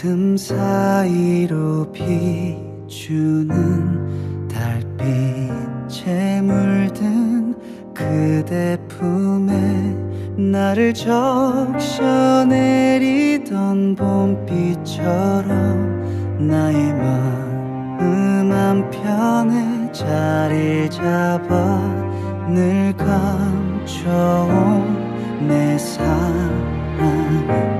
틈 사이로 비추는 달빛에 물든 그대 품에 나를 적셔내리던 봄비처럼 나의 마음 한편에 자리 잡아 늘 감춰온 내 사랑 그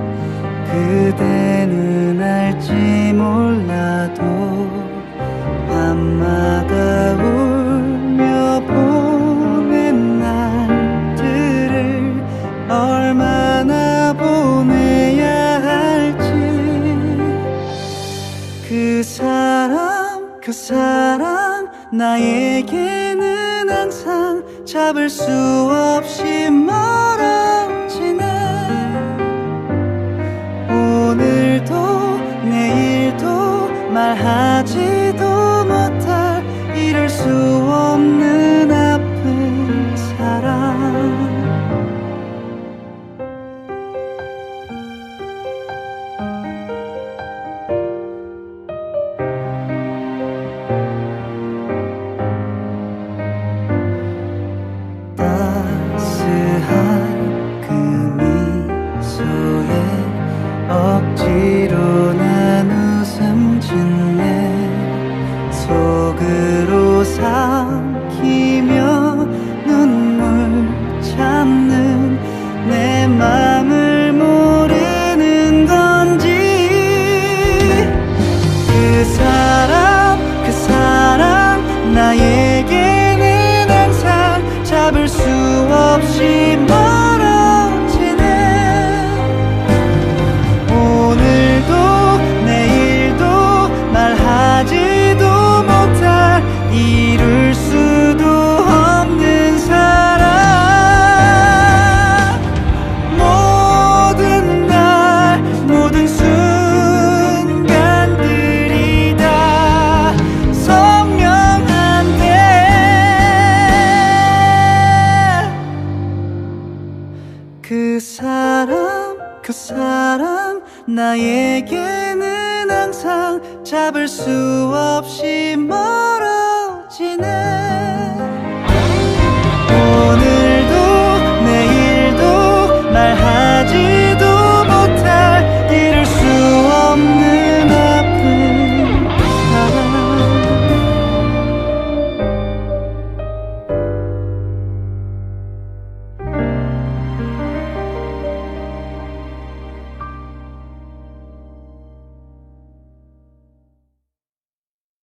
얼마나 보내야 할지. 그 사람 그 사람 나에게는 항상 잡을 수 없이 멀어지네. 오늘도 내일도 말하지 나에게는 항상 잡을 수 없이 사람 그 사람 나에게는 항상 잡을 수 없이 멀어지네